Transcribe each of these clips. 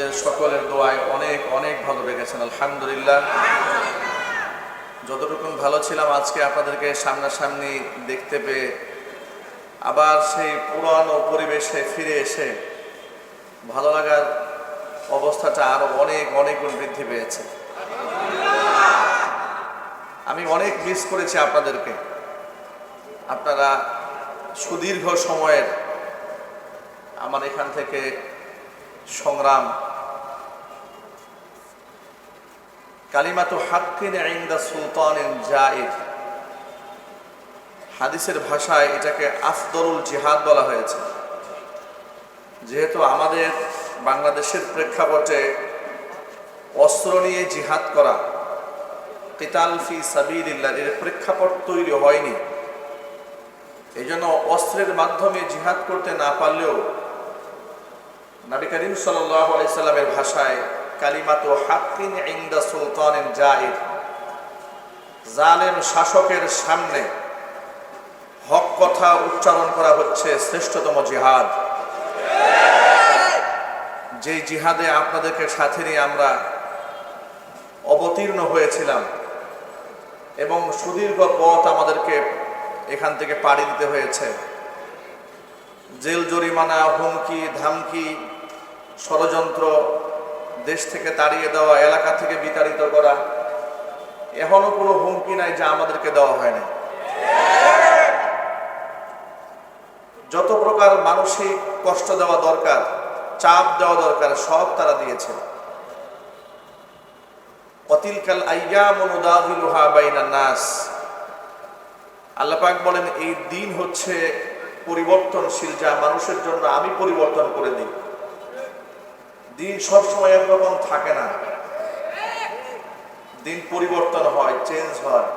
আপনাদের সকলের দোয়ায় অনেক অনেক ভালো লেগেছেন, আলহামদুলিল্লাহ। যতটুকুন ভালো ছিলাম আজকে আপনাদেরকে সামনাসামনি দেখতে পেয়ে, আবার সেই পুরানো পরিবেশে ফিরে এসে ভালো লাগার অবস্থাটা আরও অনেক অনেক গুণ বৃদ্ধি পেয়েছে। আমি অনেক মিস করেছি আপনাদেরকে। আপনারা সুদীর্ঘ সময়ের আমার এখান থেকে সংগ্রাম কালিমাতু হাক্কিন ইনদা সুলতানিন জাইদ হাদিসের ভাষায় এটাকে আফদরুল জিহাদ বলা হয়েছে। যেহেতু আমাদের বাংলাদেশের প্রেক্ষাপটে অস্ত্র নিয়ে জিহাদ করা, কিতাল ফি সাবিলিল্লাহ, এর প্রেক্ষাপট তৈরি হয়নি। এই জন্য অস্ত্রের মাধ্যমে জিহাদ করতে না পারলেও নবী করিম সাল্লামের ভাষায় কালিমাত হাক্কিন ইন্দা সুলতানের জাহিদ জালেম শাসকের সামনে হক কথা উচ্চারণ করা হচ্ছে শ্রেষ্ঠতম জিহাদ। যে জিহাদে আপনাদেরকে সাথে নিয়ে আমরা অবতীর্ণ হয়েছিলাম এবং সুদীর্ঘ পথ আমাদেরকে এখান থেকে পাড়ি দিতে হয়েছে। জেল জরিমানা, হুমকি, ধামকি, ষড়যন্ত্র দেশ থেকে তাড়িয়ে দেওয়া, এলাকা থেকে বিতাড়িত করা, এখনও কোনো হুমকি নাই যা আমাদেরকে দেওয়া হয় না যত প্রকার মানসিক কষ্ট দেওয়া দরকার, চাপ দেওয়া দরকার, সব তারা দিয়েছে। অতিলকাল নাস। আল্লাপাক বলেন, এই দিন হচ্ছে পরিবর্তনশীল যা মানুষের জন্য আমি পরিবর্তন করে দিই। দিন সবসময় একরকম থাকে না। দিন পরিবর্তন হয় চেঞ্জ হয়।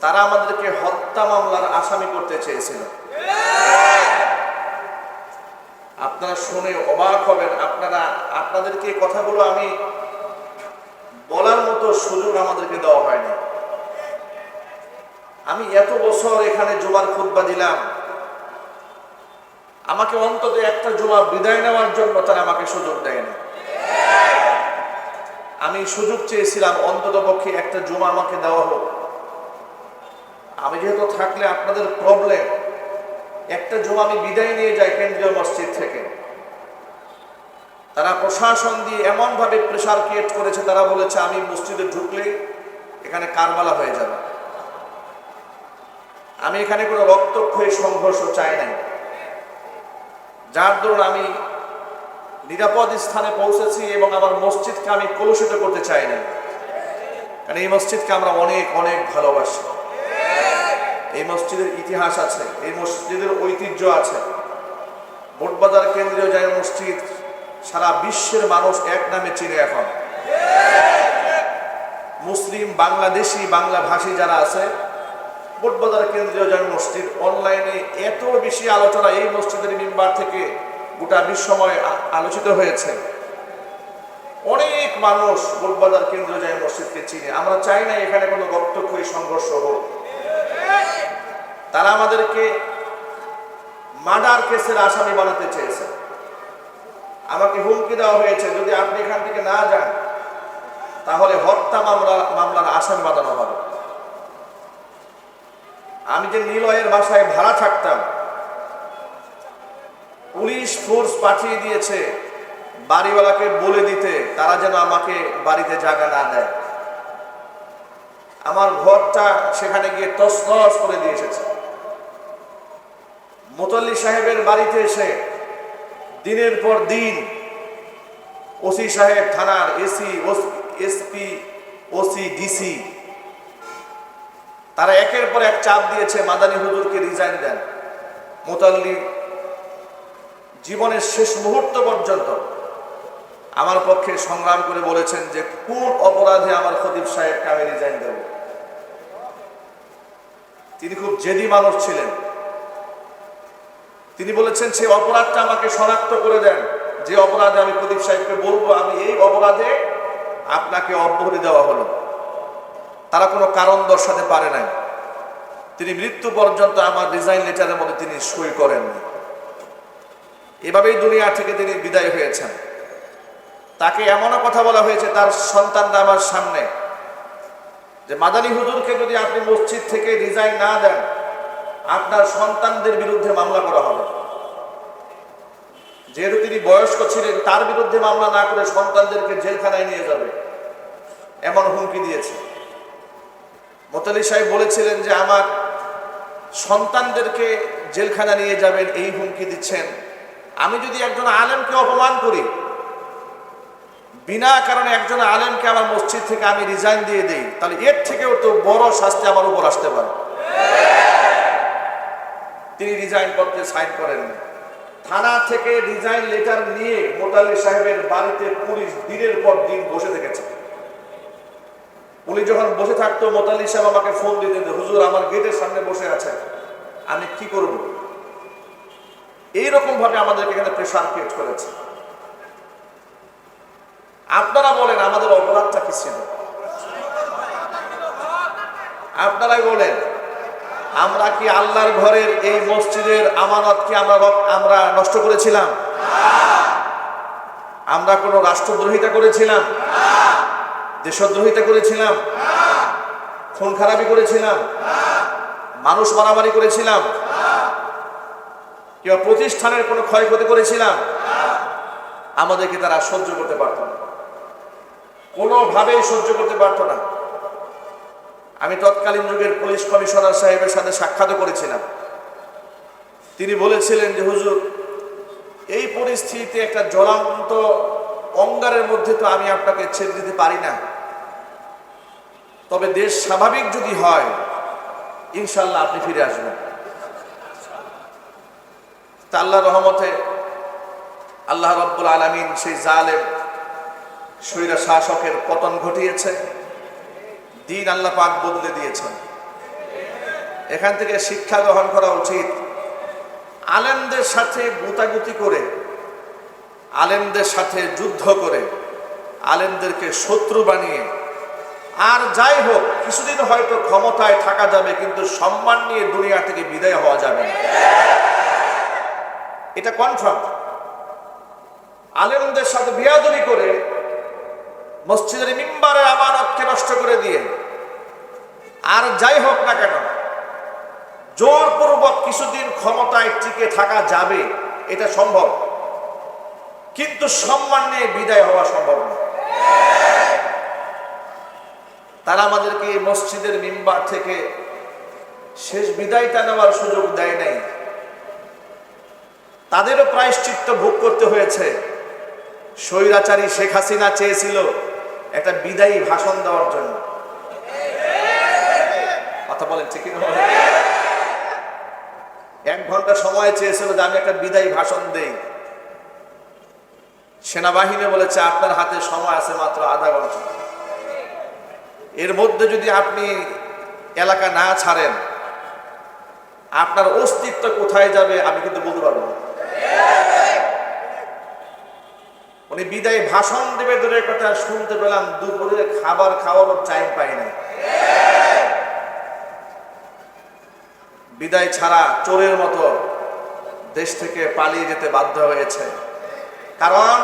তারা আমাদেরকে হত্যা মামলার আসামি করতে চেয়েছিল। আপনারা শুনে অবাক হবেন, আপনারা, আপনাদেরকে কথাগুলো আমি বলার মতো সুযোগ আমাদেরকে দেওয়া হয়নি। আমি এত বছর এখানে জুমার খুদ্া দিলাম। আমাকে অন্তত একটা জুমা বিদায় নেওয়ার জন্য তারা আমাকে সুযোগ দেয়নি। আমি সুযোগ চেয়েছিলাম, অন্তত পক্ষে একটা জুমা আমাকে দেওয়া হোক। আমি যেহেতু থাকলে আপনাদের প্রবলেম একটা জুমা আমি বিদায় নিয়ে যাই কেন্দ্রীয় মসজিদ থেকে। তারা প্রশাসন দিয়ে এমনভাবে প্রেশার ক্রিয়েট করেছে, তারা বলেছে আমি মসজিদে ঢুকলে এখানে কারবালা হয়ে যাবে। আমি এখানে কোনো রক্তক্ষয়ী সংঘর্ষ চাই নাই। যার দরুন আমি নিরাপদ স্থানে পৌঁছেছি এবং আমার মসজিদকে আমি কলুষিত করতে চাই না কারণ এই মসজিদকে আমরা অনেক অনেক ভালোবাসি। এই মসজিদের ইতিহাস আছে, এই মসজিদের ঐতিহ্য আছে। বোটবাজার কেন্দ্রীয় জায় মসজিদ সারা বিশ্বের মানুষ এক নামে চিনে এখন। মুসলিম, বাংলাদেশি বাংলা ভাষী যারা আছে বোটবাজার কেন্দ্রীয় জামে মসজিদ। অনলাইনে এত বেশি আলোচনা এই মসজিদের মেম্বার থেকে গোটা বিশ্বময় আলোচিত হয়েছে। অনেক মানুষ বোটবাজার কেন্দ্রীয় জামে মসজিদকে চিনে। আমরা চাই না এখানে কোনো রক্তক্ষয়ী সংঘর্ষ হোক। তারা আমাদেরকে মার্ডার কেসের আসামি বানাতে চেয়েছে। আমাকে হুমকি দেওয়া হয়েছে, যদি আপনি এখান থেকে না যান, তাহলে হত্যা মামলা, মামলার আসামি বানানো হবে। আমি যে নিলয়ের বাসায় ভাড়া থাকতাম পুলিশ ফোর্স পাঠিয়ে দিয়েছে বাড়িওয়ালাকে বলে দিতে, তারা যেন আমাকে বাড়িতে জায়গা না দেয়। আমার ঘরটা সেখানে গিয়ে তসনস করে দিয়ে এসেছে। মোতল্লি সাহেবের বাড়িতে এসে দিনের পর দিন ওসি সাহেব থানার এসি, এসপি, ওসি, ডিসি তারা একের পর এক চাপ দিয়েছে, মাদানী হুজুরকে রিজাইন দেন। মোতাল্লি জীবনের শেষ মুহূর্ত পর্যন্ত আমার পক্ষে সংগ্রাম করে বলেছেন যে, কোন অপরাধে আমার খতিব সাহেবকে আমি রিজাইন দেব? তিনি খুব জেদি মানুষ ছিলেন। তিনি বলেছেন সেই অপরাধটা আমাকে শনাক্ত করে দেন। যে অপরাধে আমি প্রদীপ সাহেবকে বলব, আমি এই অপরাধে আপনাকে অব্যাহতি দেওয়া হলো। তারা কোনো কারণ দর্শাতে পারে নাই। তিনি মৃত্যু পর্যন্ত আমার রিজাইন লেটারের মধ্যে তিনি সই করেননি। এভাবেই দুনিয়া থেকে তিনি বিদায় হয়েছেন। তাকে এমনও কথা বলা হয়েছে, তার সন্তানরা আমার সামনে, যে মাদানী হুজুরকে যদি আপনি মসজিদ থেকে রিজাইন না দেন, আপনার সন্তানদের বিরুদ্ধে মামলা করা হবে। যেহেতু তিনি বয়স্ক ছিলেন, তার বিরুদ্ধে মামলা না করে সন্তানদেরকে জেলখানায় নিয়ে যাবে, এমন হুমকি দিয়েছে। মোতালি সাহেব বলেছিলেন যে, আমার সন্তানদেরকে জেলখানা নিয়ে যাবেন, এই হুমকি দিচ্ছেন। আমি যদি একজন আলেমকে অপমান করি, বিনা কারণে একজন আলেমকে আমার মসজিদ থেকে আমি রিজাইন দিয়ে দিই, তাহলে এর থেকেও তো বড় শাস্তি আমার উপর আসতে পারে। তিনি রিজাইন পত্রে সাইন করেন। থানা থেকে রিজাইন লেটার নিয়ে মোতালি সাহেবের বাড়িতে পুলিশ দিনের পর দিন বসে থেকেছে। পুলিশ যখন বসে থাকতো মোতালি সাহেব আমাকে ফোন দিতেন হুজুর, আমার গেটের সামনে বসে আছে। আমি কি করব? এইরকম ভাবে আমাদেরকে এখানে প্রেশার ক্রিয়েট করেছে। আপনারা বলেন, আমাদের অপরাধটা কি ছিল? আপনারাই বলেন, আমরা কি আল্লাহর ঘরের এই মসজিদের আমানত কি আমরা আমরা নষ্ট করেছিলাম? আমরা কোনো রাষ্ট্রদ্রোহিতা করেছিলাম? দেশদ্রোহিতা করেছিলাম, খুন খারাপি করেছিলাম, মানুষ মারামারি করেছিলাম, কিংবা প্রতিষ্ঠানের কোনো ক্ষয়ক্ষতি করেছিলাম, আমাদেরকে তারা সহ্য করতে পারত না। কোনোভাবেই সহ্য করতে পারত না। আমি তৎকালীন যুগের পুলিশ কমিশনার সাহেবের সাথে সাক্ষাৎ করেছিলাম। তিনি বলেছিলেন যে, হুজুর, এই পরিস্থিতিতে একটা জ্বলন্ত অঙ্গারের মধ্যে তো আমি আপনাকে ছেড়ে দিতে পারি না। তবে দেশ স্বাভাবিক যদি হয় ইনশাল্লাহ আপনি ফিরে আসবেন। তা আল্লাহ রহমতে আল্লাহ রব্বুল আলমিন সেই জালেম স্বৈরা শাসকের পতন ঘটিয়েছে। দিন আল্লাহ পাক বদলে দিয়েছেন। এখান থেকে শিক্ষা গ্রহণ করা উচিত। আলেমদের সাথে গুতাগুতি করে আলেমদের সাথে যুদ্ধ করে, আলেমদেরকে শত্রু বানিয়ে, আর যাই হোক, কিছুদিন হয়তো ক্ষমতায় থাকা যাবে, কিন্তু সম্মান নিয়ে দুনিয়া থেকে বিদায় হওয়া যাবে এটা কনফার্ম আলেমদের সাথে বিয়াদবি করে, মসজিদের মিম্বারের আমানতকে নষ্ট করে দিয়ে, আর যাই হোক না কেন, জোরপূর্বক কিছুদিন ক্ষমতায় টিকে থাকা যাবে, এটা সম্ভব। কিন্তু সম্মান নিয়ে বিদায় হওয়া সম্ভব না। তারা আমাদেরকে মসজিদের মিম্বার থেকে শেষ বিদায়টা নেওয়ার সুযোগ দেয় নাই। তাদেরও প্রায়শ্চিত্ত ভোগ করতে হয়েছে। স্বৈরাচারী শেখ হাসিনা চেয়েছিল একটা বিদায়ী ভাষণ দেওয়ার জন্য। কথা বলেন ঠিক এক ঘণ্টা সময় চেয়েছিল যে আমি একটা বিদায়ী ভাষণ দেই। সেনাবাহিনী বলেছে, আপনার হাতে সময় আছে মাত্র আধা ঘণ্টা। এর মধ্যে যদি আপনি এলাকা না ছাড়েন, আপনার অস্তিত্ব কোথায় যাবে আমি কিন্তু বলতে পারব উনি বিদায় ভাষণ দেবে, দূরের কথা শুনতে পেলাম, দুপুরে খাবার খাওয়ারও টাইম পাই না বিদায় ছাড়া চোরের মতো দেশ থেকে পালিয়ে যেতে বাধ্য হয়েছে। কারণ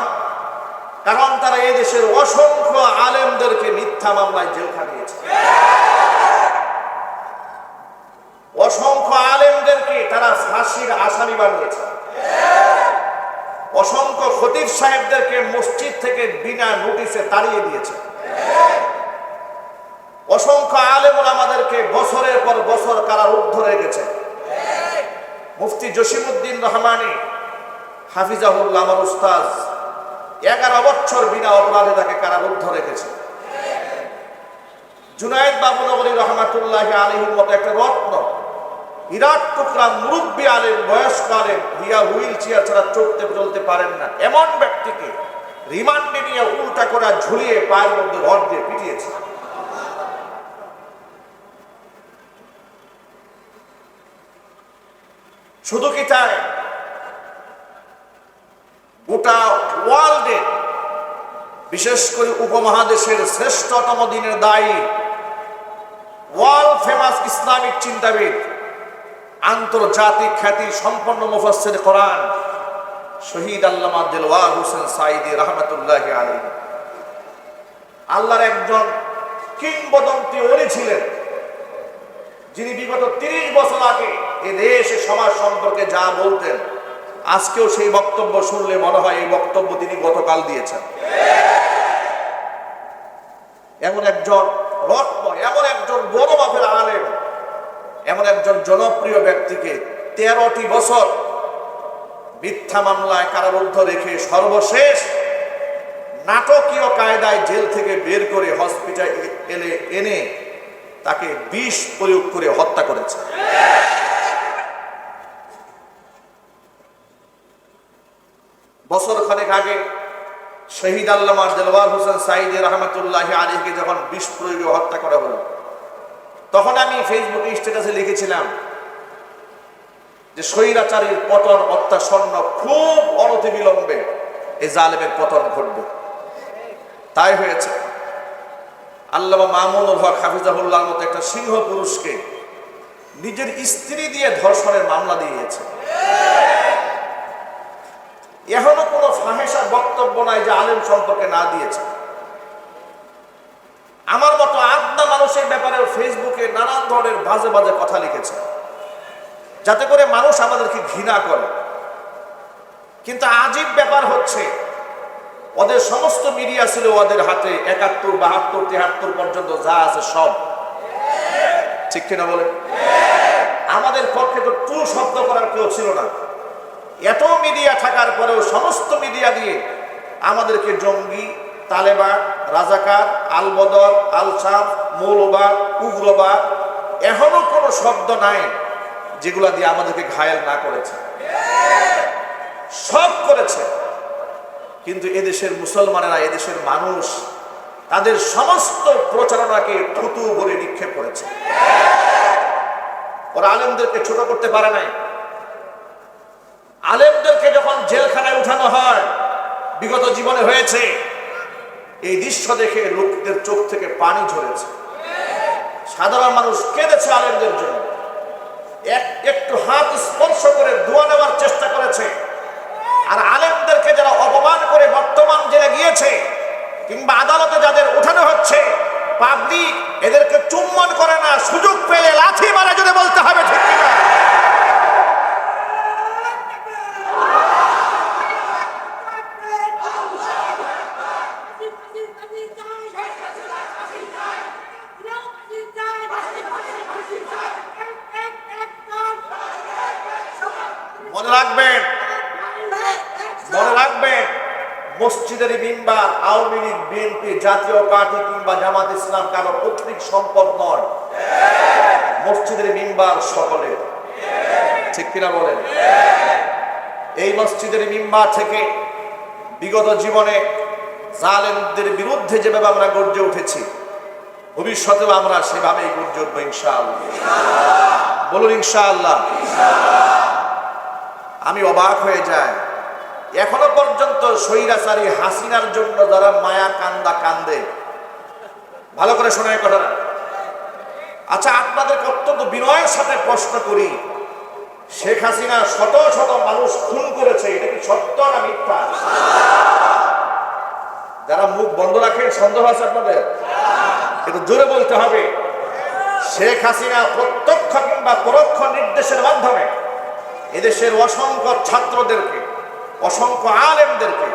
কারণ তারা এই দেশের অসংখ্য আলেমদেরকে মিথ্যা মামলায় জেল খাটিয়েছে অসংখ্য আলেমদেরকে তারা ফাঁসির আসামি বানিয়েছে। অসংখ্য খতিব সাহেবদেরকে মসজিদ থেকে বিনা নোটিশে তাড়িয়ে দিয়েছে। অসংখ্য আলেমুল আমাদেরকে বছরের পর বছর কারারুদ্ধ রেখেছে মুফতি জসিমুদ্দিন রহমানি হাফিজাহুল্লাহ আমার উস্তাজ এগারো বছর বিনা অপরাধে তাকে কারারুদ্ধ রেখেছে। জুনায়দ বাবুনগরী রহমাতুল্লাহ আলহির মতো একটা রত্ন, বিরাট টুকরা মুরব্বী আলেন বয়স্ক আলেন হিয়া হুইল চেয়ার ছাড়া চড়তে চলতে পারেন না। এমন ব্যক্তিকে রিমান্ডে নিয়ে উল্টা করা ঝুলিয়ে পায়ের মধ্যে রড দিয়ে পিটিয়েছে। শুধু কি তাই গোটা ওয়ার্ল্ডে, বিশেষ করে উপমহাদেশের শ্রেষ্ঠতম দিনের দায়ী ওয়ার্ল্ড ফেমাস ইসলামিক চিন্তাবিদ, আন্তর্জাতিক খ্যাতি সম্পন্ন মুফাসসির কোরআন শহীদ আল্লামা দিলওয়ার হোসেন সাইদি রহমতুল্লাহ আলী আল্লাহর একজন কিংবদন্তি ওলি ছিলেন, যিনি বিগত তিরিশ বছর আগে এ দেশ সমাজ সম্পর্কে যা বলতেন আজকেও সেই বক্তব্য শুনলে মনে হয় এই বক্তব্য তিনি গতকাল দিয়েছেন। এমন একজন এমন একজন বড় মাপের আলেম, এমন একজন জনপ্রিয় ব্যক্তিকে তেরোটি বছর মিথ্যা মামলায় কারারুদ্ধ রেখে সর্বশেষ নাটকীয় কায়দায় জেল থেকে বের করে হসপিটালে এনে তাকে বিষ প্রয়োগ করে হত্যা করেছে বছর খানেক আগে শহীদ আল্লামা দেলওয়ার হোসেন সাইদি রহমতুল্লাহ আলীকে যখন বিষ প্রয়োগে হত্যা করা হলো, তখন আমি ফেসবুকে স্ট্যাটাসে লিখেছিলাম যে স্বৈরাচারীর পতন অত্যাসন্ন, খুব অনতিবিলম্বে এই জালেমের পতন ঘটবে। তাই হয়েছে। আল্লামা মামুনুল হক হাফিজাহুল্লাহর মতো একটা সিংহ পুরুষকে নিজের স্ত্রী দিয়ে ধর্ষণের মামলা দিয়েছে। এখনও কোনো ফাহেসা বক্তব্য নাই যে আলেম সম্পর্কে না দিয়েছে। আমার মতো আড্ডা মানুষের ব্যাপারে ফেসবুকে নানান ধরনের বাজে বাজে কথা লিখেছে। যাতে করে মানুষ আমাদেরকে ঘৃণা করে। কিন্তু আজীব ব্যাপার হচ্ছে, ওদের সমস্ত মিডিয়া ছিল ওদের হাতে একাত্তর, বাহাত্তর, তেহাত্তর পর্যন্ত যা আছে সব। ঠিক কিনা বলে আমাদের পক্ষে তো টু শব্দ করার কেউ ছিল না। এত মিডিয়া থাকার পরেও সমস্ত মিডিয়া দিয়ে আমাদেরকে জঙ্গি, তালেবান, রাজাকার, আলবদর আলসাফ মৌলবাদ, উগ্রবাদ, এখনও কোনো শব্দ নাই যেগুলা দিয়ে আমাদেরকে ঘায়াল না করেছে। সব করেছে। কিন্তু এদেশের মুসলমানেরা, এদেশের মানুষ, তাদের সমস্ত প্রচারণাকে থুতু বলে নিক্ষেপ করেছে। ওরা আলেমদেরকে ছোট করতে পারে নাই। আলেমদেরকে যখন জেলখানায় উঠানো হয়, বিগত জীবনে হয়েছে, এই দৃশ্য দেখে লোকদের চোখ থেকে পানি ঝরেছে। সাধারণ মানুষ কেঁদেছে আলেমদের জন্য। এক, একটু হাত স্পর্শ করে দোয়া নেওয়ার চেষ্টা করেছে। আর আলেমদেরকে যারা অপমান করে বর্তমান জেলে গিয়েছে, কিংবা আদালতে যাদের উঠানো হচ্ছে, পাবলিক এদেরকে চুম্বন করে না, সুযোগ পেলে লাথি মারা যদি বলতে হবে ঠিক কিনা? রাখবেন। মনে রাখবেন। মসজিদের মিম্বার, আওয়ামী লীগ, বিএনপি, জাতীয় পার্টি কিংবা জামাত ইসলাম কারও পৈতৃক সম্পদ নয়। মসজিদের মিম্বার সকলের। ঠিক কিনা বলেন? এই মসজিদের মিম্বার থেকে বিগত জীবনে জালেমদের বিরুদ্ধে যেভাবে আমরা গর্জে উঠেছি, ভবিষ্যতেও আমরা সেভাবেই গর্জে উঠবো ইনশাআল্লাহ। বলুন ইনশাআল্লাহ। আমি অবাক হয়ে যাই। এখনও পর্যন্ত স্বৈরাচারী হাসিনার জন্য যারা মায়া কান্দা কান্দে। ভালো করে শোনায় কথাটা। আচ্ছা আপনাদেরকে অত্যন্ত বিনয়ের সাথে প্রশ্ন করি। শেখ হাসিনা শত শত মানুষ খুন করেছে, এটা কি সত্য না মিথ্যা? যারা মুখ বন্ধ রাখেন সন্দেহ আছে আপনাদের? একটু জোরে বলতে হবে। শেখ হাসিনা প্রত্যক্ষ কিংবা পরোক্ষ নির্দেশের মাধ্যমে এদেশের অসংখ্য ছাত্রদেরকে, অসংখ্য আলেমদেরকে,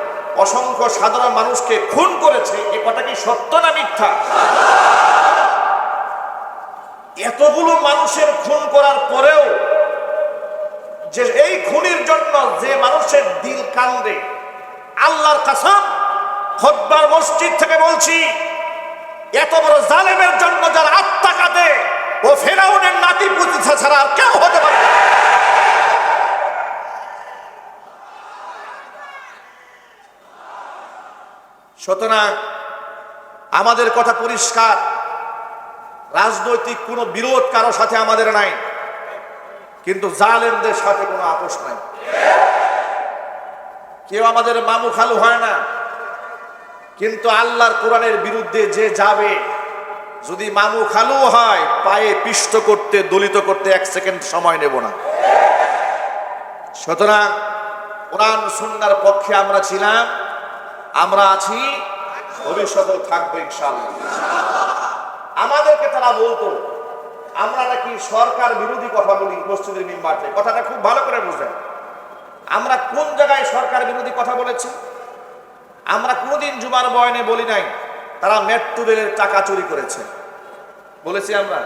অসংখ্য সাধারণ মানুষকে খুন করেছে এ কথা কি সত্য না মিথ্যা এতগুলো মানুষের খুন করার পরেও যে এই খুনির জন্য যে মানুষের দিল কান্দে, আল্লাহর কাসাম খোদ্বার মসজিদ থেকে বলছি, এত বড় জালেমের জন্য যারা আত্মা কাঁদে, ও ফেরাউনের নাতি পুঁজি ছাড়া আর কেউ হতে পারে না। সুতরাং আমাদের কথা পরিষ্কার। রাজনৈতিক কোনো বিরোধ কারও সাথে আমাদের নাই। কিন্তু জালেমদের সাথে কোনো আপোষ নাই। কেউ আমাদের মামু খালু হয় না। কিন্তু আল্লাহর কোরআনের বিরুদ্ধে যে যাবে, যদি মামু খালু হয়, পায়ে পিষ্ট করতে, দলিত করতে এক সেকেন্ড সময় নেব না। সুতরাং কোরআন সুন্নার পক্ষে আমরা ছিলাম। আমরা আছি, ভবিষ্যতেও থাকব ইনশাআল্লাহ। আমাদেরকে তারা বলতো, আমরা নাকি সরকার বিরোধী কথা বলি মসজিদের মিম্বারতে কথাটা খুব ভালো করে বুঝেন আমরা কোন জায়গায় সরকার বিরোধী কথা বলেছি? আমরা কোনোদিন জুমার বয়নে বলি নাই, তারা মেট্রো রেলের টাকা চুরি করেছে। বলেছি আমরা।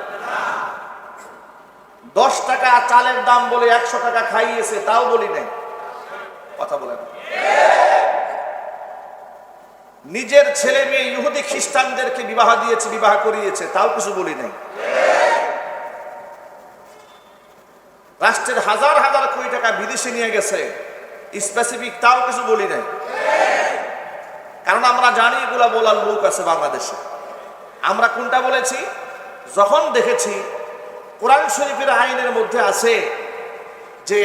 দশ টাকা চালের দাম বলে একশো টাকা খাইয়েছে, তাও বলি নাই। কথা বলেন। নিজের ছেলে মেয়ে ইহুদি খ্রিস্টানদেরকে বিবাহ দিয়েছে, বিবাহ করিয়েছে, তাও কিছু বলি নাই। রাষ্ট্রের হাজার হাজার কোটি টাকা বিদেশে নিয়ে গেছে স্পেসিফিক তাও কিছু বলি নাই। কারণ আমরা জানি এগুলা বলার লোক আছে বাংলাদেশে। আমরা কোনটা বলেছি? যখন দেখেছি কোরআন শরীফের আইনের মধ্যে আছে যে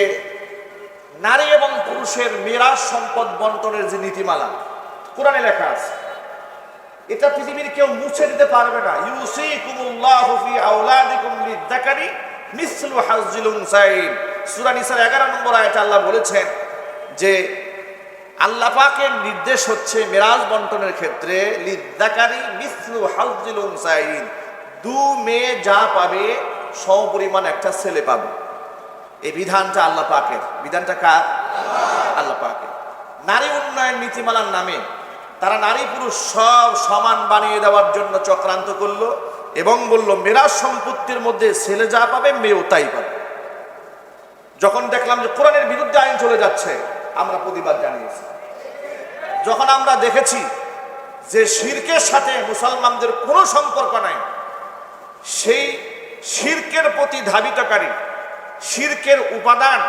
নারী এবং পুরুষের মেরাজ সম্পদ বন্টনের যে নীতিমালা কোরআনে লেখা আছে। এটা পৃথিবীর কেউ মুছে দিতে পারবে না। ইউসিকুমুল্লাহু ফি আওলাদিকুম লিযাকারি মিসলু হাজ্জিল উনসাইন। সূরা নিসার 11 নম্বর আয়াতে আল্লাহ বলেছেন যে, আল্লাহ পাকের নির্দেশ হচ্ছে মেরাজ বন্টনের ক্ষেত্রে লিদ্দাকারি মিসলু হাজ্জিল উনসাইন। দু মেয়ে যা পাবে সমপরিমাণ একটা ছেলে পাবে। এই বিধানটা আল্লাহ পাকের। বিধানটা কার? আল্লাহ পাকের। নারী উন্নয়ন নীতিমালার নামে তারা নারী পুরুষ সব সমান বানিয়ে দেওয়ার জন্য চক্রান্ত করল এবং বলল মেরাজ সম্পত্তির মধ্যে ছেলে যা পাবে, মেয়েও তাই পাবে। যখন দেখলাম যে কোরআনের বিরুদ্ধে আইন চলে যাচ্ছে, আমরা প্রতিবাদ জানিয়েছি। যখন আমরা দেখেছি যে শিরকের সাথে মুসলমানদের কোনো সম্পর্ক নাই, সেই শিরকের প্রতি ধাবিতকারী, শির্কের উপাদান,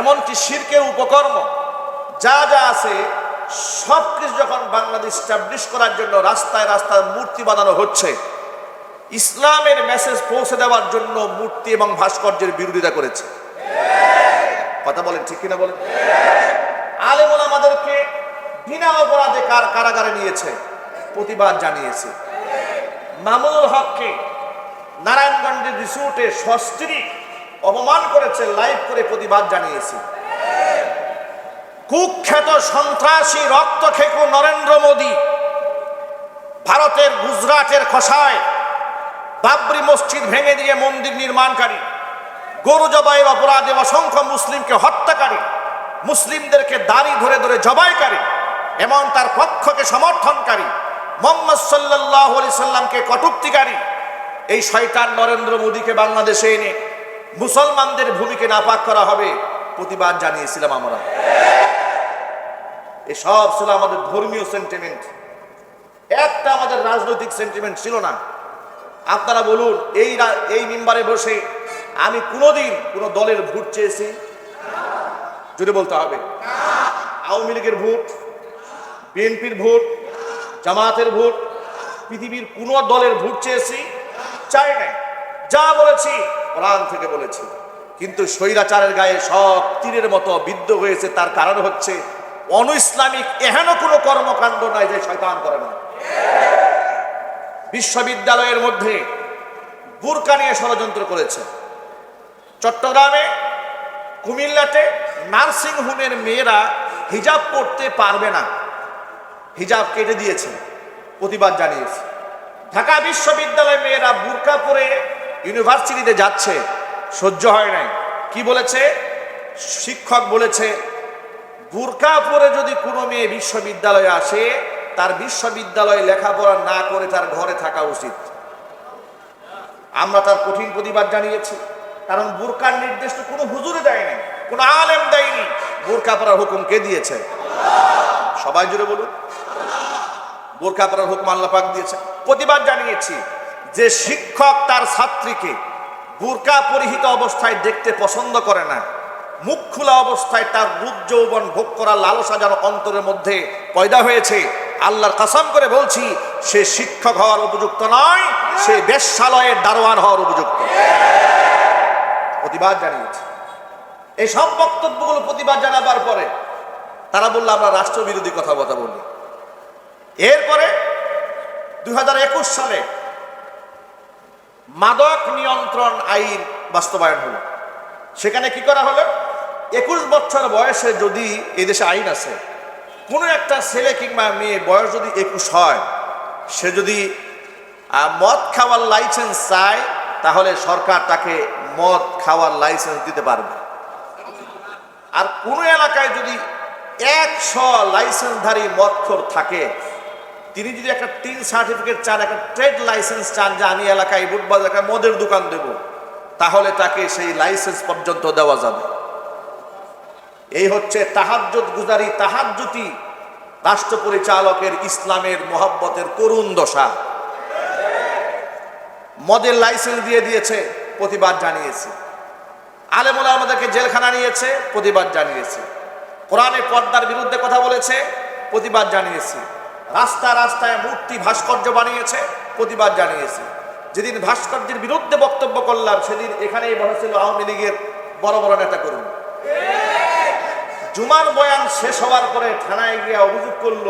এমনকি শির্কের উপকর্ম, যা যা আছে সব কিছু যখন বাংলাদেশ স্টাবলিশ করার জন্য রাস্তায় রাস্তায় মূর্তি বানানো হচ্ছে, ইসলামের মেসেজ পৌঁছে দেওয়ার জন্য মূর্তি এবং ভাস্কর্যের বিরোধিতা করেছে। কথা বলেন, ঠিক কিনা বলেন? আলেমুল আমাদেরকে বিনা অপরাধে কার কারাগারে নিয়েছে? প্রতিবাদ জানিয়েছে। মামুনুল হককে নারায়ণগঞ্জের রিসোর্টে সস্ত্রী অপমান করেছে, লাইভ করে প্রতিবাদ জানিয়েছে। কুখ্যাত সন্ত্রাসী রক্ত খেকু নরেন্দ্র মোদী ভারতের গুজরাটের খসায় বাবরি মসজিদ ভেঙে দিয়ে মন্দির নির্মাণকারী, গরু জবাইয়ের অপরাধে অসংখ্য মুসলিমকে হত্যাকারী, মুসলিমদেরকে দাড়ি ধরে ধরে জবাইকারী এবং তার পক্ষকে সমর্থনকারী, মোহাম্মদ সাল্লাহ আলি সাল্লামকে কটুক্তিকারী, এই শয়তান নরেন্দ্র মোদীকে বাংলাদেশে এনে মুসলমানদের ভূমিকে নাপাক করা হবে প্রতিবাদ জানিয়েছিলাম আমরা। এসব ছিল আমাদের ধর্মীয় সেন্টিমেন্ট একটা আমাদের রাজনৈতিক সেন্টিমেন্ট ছিল না। আপনারা বলুন, এই এই মেম্বারে বসে আমি কোনোদিন কোনো দলের ভোট চেয়েছি? যদি বলতে হবে। আওয়ামী লীগের ভোট, বিএনপির ভোট জামাতের ভোট, পৃথিবীর কোন দলের ভোট চেয়েছি, চাই নাই। যা বলেছি, কোরআন থেকে বলেছি। কিন্তু স্বৈরাচারের গায়ে সব তীরের মতো বিদ্ধ হয়েছে, তার কারণ হচ্ছে অনু ইসলামিক এহেন কোনো কর্মকাণ্ড নাই যে শয়তান করে না। বিশ্ববিদ্যালয়ের মধ্যে বুরকা নিয়ে ষড়যন্ত্র করেছে। চট্টগ্রামে, কুমিল্লাতে নার্সিং হোমের মেয়েরা হিজাব পড়তে পারবে না। হিজাব কেটে দিয়েছে, প্রতিবাদ জানিয়েছে। ঢাকা বিশ্ববিদ্যালয়ের মেয়েরা বুরকা পরে ইউনিভার্সিটিতে যাচ্ছে, সহ্য হয় নাই। কি বলেছে? শিক্ষক বলেছে বুরকা পরে যদি কোনো মেয়ে বিশ্ববিদ্যালয়ে আসে, তার বিশ্ববিদ্যালয়ে লেখাপড়া না করে তার ঘরে থাকা উচিত। আমরা তার কঠিন প্রতিবাদ জানিয়েছি, কারণ বুরকার নির্দেশ তো কোনো হুজুরে দেয়নি কোনো আলেম দেয়নি। বোরকা পরার হুকুম কে দিয়েছে? সবাই জুড়ে বলুন। বোরকা পরার হুকুম আল্লাহ পাক দিয়েছে। প্রতিবাদ জানিয়েছি যে শিক্ষক তার ছাত্রীকে বোরকা পরিহিত অবস্থায় দেখতে পছন্দ করে না মুখ খোলা অবস্থায় তার রূপ যৌবন ভোগ করার লালসা যেন অন্তরের মধ্যে পয়দা হয়েছে। আল্লাহর কাসাম করে বলছি, সে শিক্ষক হওয়ার উপযুক্ত নয়, সে বেশ্যালয়ের দারোয়ান হওয়ার উপযুক্ত। প্রতিবাদ জানিয়েছে। এই সব বক্তব্যগুলো প্রতিবাদ জানাবার পরে তারা বলল, আমরা রাষ্ট্রবিরোধী কথা কথা বলি এরপরে দু হাজার একুশ সালে মাদক নিয়ন্ত্রণ আইন বাস্তবায়ন হলো। সেখানে কি করা হলো? একুশ বছর বয়সে যদি এই দেশে আইন আছে, কোনো একটা ছেলে কিংবা মেয়ে বয়স যদি একুশ হয়, সে যদি মদ খাওয়ার লাইসেন্স চায়, তাহলে সরকার তাকে মদ খাওয়ার লাইসেন্স দিতে পারবে। আর কোনো এলাকায় যদি একশো লাইসেন্সধারী মদখোর থাকে, তিনি যদি একটা টিন সার্টিফিকেট চান, একটা ট্রেড লাইসেন্স চান, যে আমি এলাকায় বুটবাজ এলাকায় মদের দোকান দেব, তাহলে তাকে সেই লাইসেন্স পর্যন্ত দেওয়া যাবে। এই হচ্ছে তাহাজ্জুদ গুজারি তাহাজ্জুতি রাষ্ট্র পরিচালকের ইসলামের মোহাব্বতের করুণ দশা। মদের লাইসেন্স দিয়ে দিয়েছে, প্রতিবাদ জানিয়েছে। আলেমুলা আমাদেরকে জেলখানা নিয়েছে, প্রতিবাদ জানিয়েছে। কোরআনে পর্দার বিরুদ্ধে কথা বলেছে, প্রতিবাদ জানিয়েছে। রাস্তা রাস্তায় মূর্তি ভাস্কর্য বানিয়েছে, প্রতিবাদ জানিয়েছে। যেদিন ভাস্কর্যের বিরুদ্ধে বক্তব্য করলাম, সেদিন এখানেই বসেছিল আওয়ামী লীগের বড় বড় নেতা করুন জুমার বয়ান শেষ হওয়ার পরে থানায় গিয়ে অভিযোগ করল,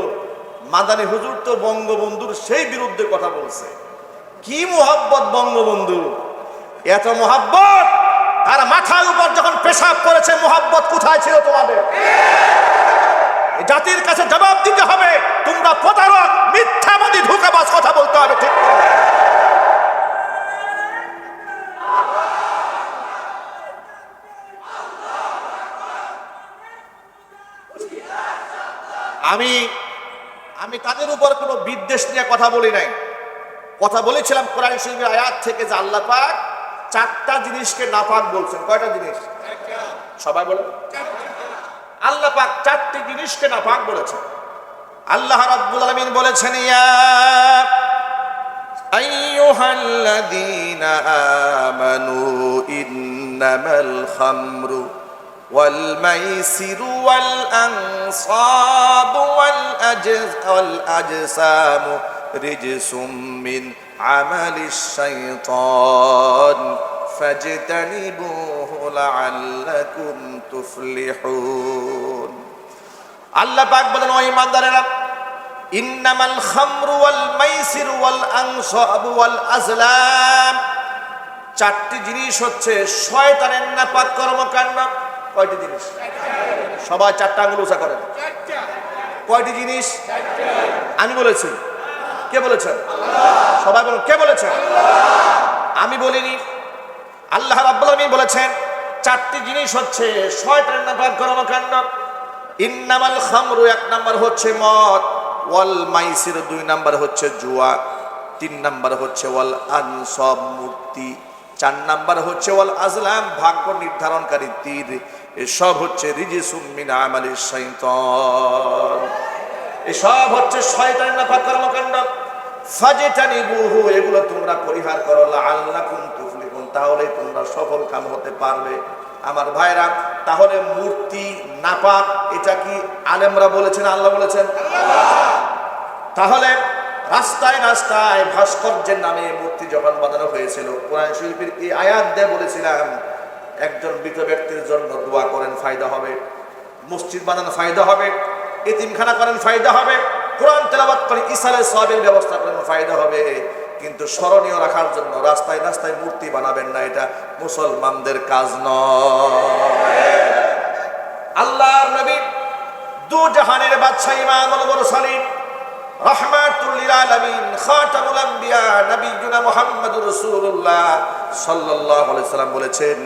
মাদানী হুজুর তো বঙ্গবন্ধুর সেই বিরুদ্ধে কথা বলছে। কি মোহাব্বত বঙ্গবন্ধু? এত মোহাব্বত? তার মাথার উপর যখন পেশাব করেছে, মোহাব্বত কোথায় ছিল তোমাদের? জাতির কাছে জবাব দিতে হবে। তোমরা প্রতারক, মিথ্যাবাদী, ধোকাবাজ কথা বলতে হবে, ঠিক আমি আমি তাদের উপর কোনো বিদ্বেষ নিয়ে কথা বলি নাই। কথা বলেছিলাম কোরআন শরীফের আয়াত থেকে যে আল্লাহ পাক চারটা জিনিসকে নাপাক বলছেন। কয়টা জিনিস? সবাই বলে। আল্লাহ পাক চারটি জিনিসকে নাপাক বলেছেন। আল্লাহ রাব্বুল আলামিন বলেছেন, ইয়া আইয়ুহাল্লাযীনা আমানু ইন্নামাল খামরু والميسر والأنصاب والأجز والأجسام رجس من عمل الشيطان فاجتنبوه لعلكم تفلحون আল্লাহ পাক বলেন ও ইমানদারেরা ইন্নামাল খামরু ওয়াল মাইসির ওয়াল আনসাবু ওয়াল আজলাম চারটি জিনিস হচ্ছে শয়তানের নাপাক কর্মকাণ্ড কয়টি জিনিস? সবাই চারটা আঙুল উঁচা করেন। কয়টি জিনিস? আমি বলেছি। কে বলেছেন? সবাই বলুন, কে বলেছেন? আমি বলিনি। আল্লাহ রাব্বুল বলেছেন, চারটি জিনিস হচ্ছে শয়তানের নাপাক কর্মকাণ্ড ইন্নামাল খামরু, এক নাম্বার হচ্ছে মদ, ওয়াল মাইসির, দুই নাম্বার হচ্ছে জুয়া, তিন নাম্বার হচ্ছে ওয়াল আনসব, মূর্তি, চার নাম্বার হচ্ছে ওয়াল আজলাম, ভাগ্য নির্ধারণকারী তীর। এসব হচ্ছে এসব হচ্ছে এগুলো তোমরা পরিহার করো তাহলে তোমরা সফল কাম হতে পারবে। আমার ভাইরা, তাহলে মূর্তি নাপাক, এটা কি আলেমরা বলেছেন, আল্লাহ বলেছেন? তাহলে রাস্তায় রাস্তায় ভাস্কর্যের নামে মূর্তি যখন বানানো হয়েছিল। কোরআন শিল্পীর এই আয়াত দিয়ে বলেছিলাম একজন মৃত ব্যক্তির জন্য দোয়া করেন, ফায়দা হবে। মসজিদ বানানো ফায়দা হবে। এতিমখানা করেন, ফায়দা হবে। কোরআন তেলাবাদ করেন ইসালে সবের ব্যবস্থা করেন, ফায়দা হবে। কিন্তু স্মরণীয় রাখার জন্য রাস্তায় রাস্তায় মূর্তি বানাবেন না, এটা মুসলমানদের কাজ নয়। আল্লাহর নবী দু বলেছেন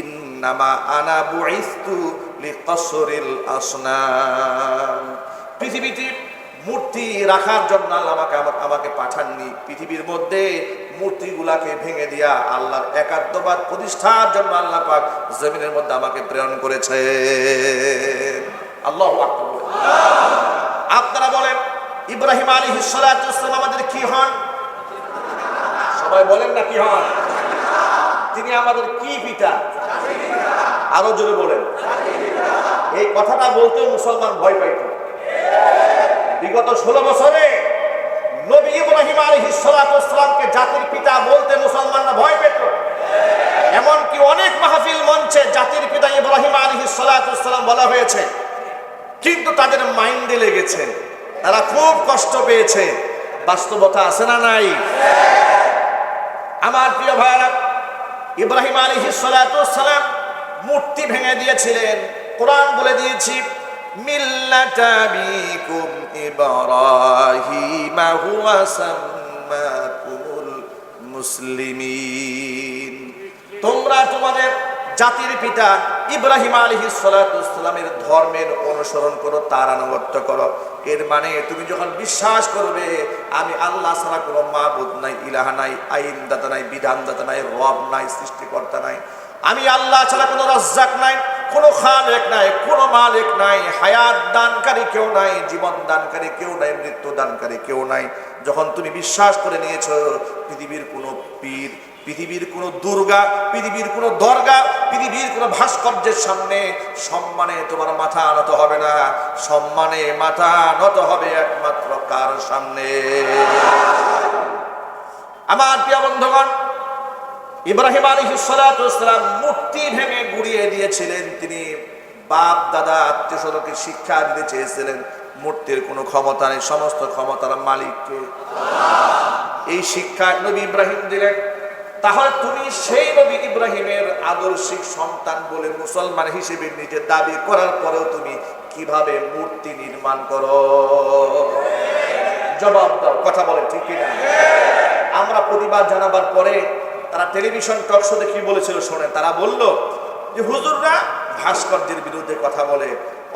ইন্নামা আনা বুইস্তু লিকসরিল আসনাম। পৃথিবীতে মূর্তি রাখার জন্য আল্লাহ আমাকে আমাকে পাঠাননি। পৃথিবীর মধ্যে মূর্তিগুলাকে ভেঙে দিয়া আল্লাহর একাত্মবাদ প্রতিষ্ঠার জন্য আল্লাহ পাক জমিনের মধ্যে আমাকে প্রেরণ করেছে। আল্লাহ আপনারা বলেন, ইব্রাহিম আলী হিসালাম আমাদের কি হন? সবাই বলেন না কি হন? তিনি আমাদের কি পিতা? আরও জোরে বলেন। এই কথাটা বলতে মুসলমান ভয় পাইত। বিগত ষোলো বছরে নবী ইব্রাহিম আলী হিসালামকে জাতির পিতা বলতে মুসলমানরা ভয় পেত। এমনকি অনেক মাহফিল মঞ্চে জাতির পিতা ইব্রাহিম আলী সালাম বলা হয়েছে। কিন্তু তাদের মাইন্ডে লেগেছে। তারা খুব কষ্ট পেয়েছে। বাস্তবতা আছে না নাই? আমার প্রিয় ভাইরা ইব্রাহিম আলী সালাম মূর্তি ভেঙে দিয়েছিলেন। কোরআন বলে দিয়েছি, মিল্লাতা বিকুম ইব্রাহিম সাম্মাকুমুল মুসলিমিন। তোমরা তোমাদের জাতির পিতা ইব্রাহিম আলী সালামের ধর্মের অনুসরণ করো, তার আনুগত্য করো। এর মানে তুমি যখন বিশ্বাস করবে, আমি আল্লাহ ছাড়া কোনো মাবুদ নাই, ইলাহা নাই, আইনদাতা নাই, বিধানদাতা নাই, রব নাই, সৃষ্টিকর্তা নাই। আমি আল্লাহ ছাড়া কোনো রজ্জাক নাই, কোনো খালেক নাই, কোনো মালিক নাই, হায়াত দানকারী কেউ নাই, জীবন দানকারী কেউ নাই, মৃত্যু দানকারী কেউ নাই। যখন তুমি বিশ্বাস করে নিয়েছো, পৃথিবীর কোনো পীর পৃথিবীর কোনো দুর্গা, পৃথিবীর কোনো দরগা, পৃথিবীর কোনো ভাস্কর্যের সামনে সম্মানে তোমার মাথা নত হবে না। সম্মানে মাথা নত হবে একমাত্র কার সামনে? আমার প্রিয় বন্ধুগণ, ইব্রাহিম আলী সালাম মূর্তি ভেঙে গুড়িয়ে দিয়েছিলেন তিনি। বাপ, দাদা, আত্মীয় স্বজনকে শিক্ষা দিতে চেয়েছিলেন, মূর্তির কোনো ক্ষমতা নেই, সমস্ত ক্ষমতার মালিককে। এই শিক্ষা নবী ইব্রাহিম দিলেন। তাহলে তুমি সেই নবী ইব্রাহিমের আদর্শিক সন্তান বলে মুসলমান হিসেবে নিজে দাবি করার পরেও তুমি কীভাবে মূর্তি নির্মাণ করো? জবাব দাও, কথা বলে, ঠিক কিনা? আমরা প্রতিবাদ জানাবার পরে তারা টেলিভিশন টক শোতে কি বলেছিল শোনে, তারা বলল যে হুজুররা ভাস্কর্যের বিরুদ্ধে কথা বলে,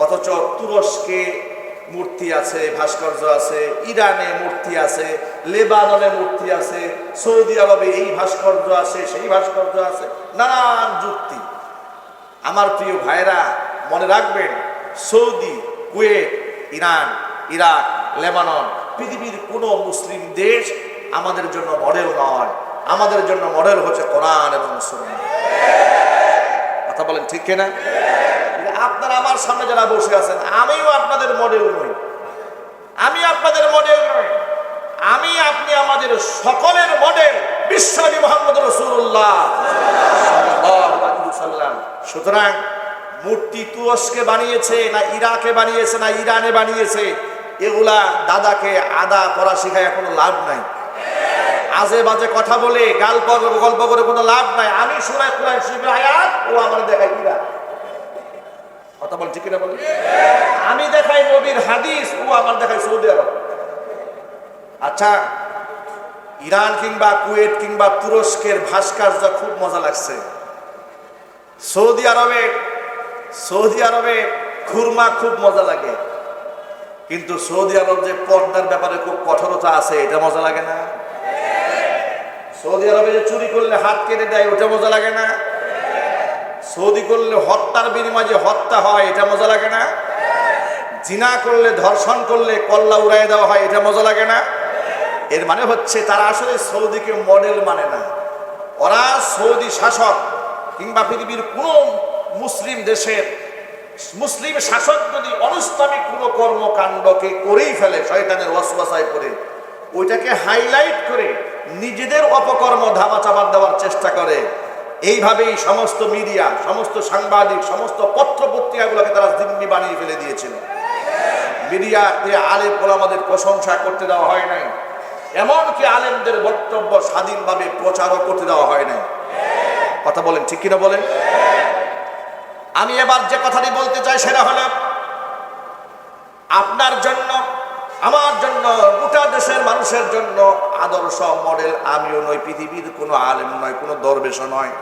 অথচ তুরস্কে মূর্তি আছে, ভাস্কর্য আছে, ইরানে মূর্তি আছে, লেবাননে মূর্তি আছে, সৌদি আরবে এই ভাস্কর্য আছে, সেই ভাস্কর্য আছে, নানান যুক্তি। আমার প্রিয় ভাইরা মনে রাখবেন, Saudi, Kuwait, Iran, Iraq, Lebanon পৃথিবীর কোনো মুসলিম দেশ আমাদের জন্য মডেল নয়। আমাদের জন্য মডেল হচ্ছে কোরআন এবং সুন্নাহ। কথা বলেন ঠিক কিনা? আপনারা আমার সামনে যারা বসে আছেন, আমিও আপনাদের মডেল নই। আমি আপনাদের মডেল নই। আমি, আপনি আমাদের সকলের মডেল বিশ্বনবী মোহাম্মদ রসুল্লাহ সুতরাং, মূর্তি তুরস্কে বানিয়েছে, না ইরাকে বানিয়েছে, না ইরানে বানিয়েছে, এগুলা দাদাকে আদা করা শেখায় কোনো লাভ নাই। আজে বাজে কথা বলে গল্প গল্প করে কোনো লাভ নাই। আমি কোরআন শরীফের আয়াত ও আমার দেখাই ইরা কথা বল ঠিক না বলি আমি দেখাই নবীর হাদিস, ও আমার দেখাই সৌদি আরব। আচ্ছা ইরান কিংবা কুয়েত কিংবা তুরস্কের ভাস্কর্য খুব মজা লাগছে। সৌদি আরবে সৌদি আরবে খুরমা খুব মজা লাগে। কিন্তু সৌদি আরব যে পর্দার ব্যাপারে খুব কঠোরতা আছে, এটা মজা লাগে না? সৌদি আরবে যে চুরি করলে হাত কেটে দেয়, ওটা মজা লাগে না? সৌদি করলে হত্যার বিনিময়ে যে হত্যা হয়, এটা মজা লাগে না? জিনা করলে, ধর্ষণ করলে কল্লা উড়াই দেওয়া হয়, এটা মজা লাগে না? এর মানে হচ্ছে তারা আসলে সৌদিকে মডেল মানে না। ওরা সৌদি শাসক কিংবা পৃথিবীর কোন মুসলিম দেশের মুসলিম শাসক যদি অনুস্তামিক কোনো কর্মকাণ্ডকে করেই ফেলে, শয়তানের ওয়াসওয়াসায় করে ওইটাকে হাইলাইট করে নিজেদের অপকর্ম ধামা চাপার দেওয়ার চেষ্টা করে। এইভাবেই সমস্ত মিডিয়া, সমস্ত সাংবাদিক, সমস্ত পত্র পত্রিকাগুলোকে তারা জিম্মি বানিয়ে ফেলে দিয়েছিল। মিডিয়াতে আলেম আমাদের প্রশংসা করতে দেওয়া হয় নাই। এমনকি আলেমদের বক্তব্য স্বাধীনভাবে প্রচারও করতে দেওয়া হয় নাই। কথা বলেন, ঠিক কিনা বলেন? আমি এবার যে কথাটি বলতে চাই সেটা হলো, আপনার জন্য আমার জন্য গোটা দেশের মানুষের জন্য আদর্শ মডেল আমিও নয় পৃথিবীর কোনো আলেম নয় কোনো দরবেশ নয়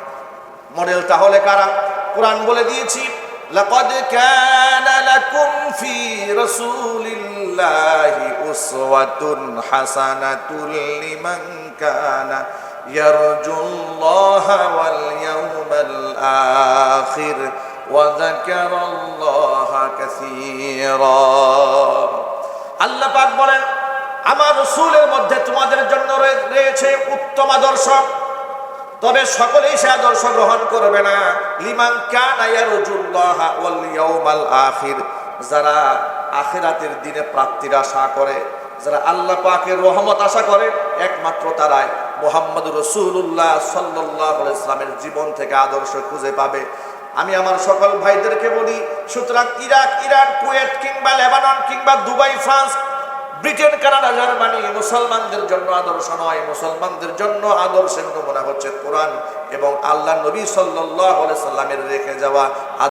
মডেল তাহলে কারা কোরআন বলে দিয়েছি لقد كان لكم في رسول الله أسوة حسنة لمن كان يرجو الله واليوم الآخر وذكر الله كثيرا আল্লাহ পাক বলেন, আমার রসুলের মধ্যে তোমাদের জন্য রয়েছে উত্তম আদর্শ। তবে সকলেই সে আদর্শ গ্রহণ করবে না। লিমান আখির। যারা আখিরাতের দিনে প্রাপ্তির আশা করে, যারা আল্লাহ পাকের রহমত আশা করে, একমাত্র তারাই মোহাম্মদ রসুল্লাহ সাল্লাহ ইসলামের জীবন থেকে আদর্শ খুঁজে পাবে। আমি আমার সকল ভাইদেরকে বলি, সুতরাং ইরাক, ইরান, কুয়েত কিংবা লেবানন কিংবা Dubai, France, Britain, Canada, Germany, মুসলমানদের জন্য আদর্শ নয়। মুসলমানদের জন্য আদর্শের নমুনা হচ্ছে কোরআন এবং আল্লাহ নবী সাল্লাহ সাল্লামের রেখে যাওয়া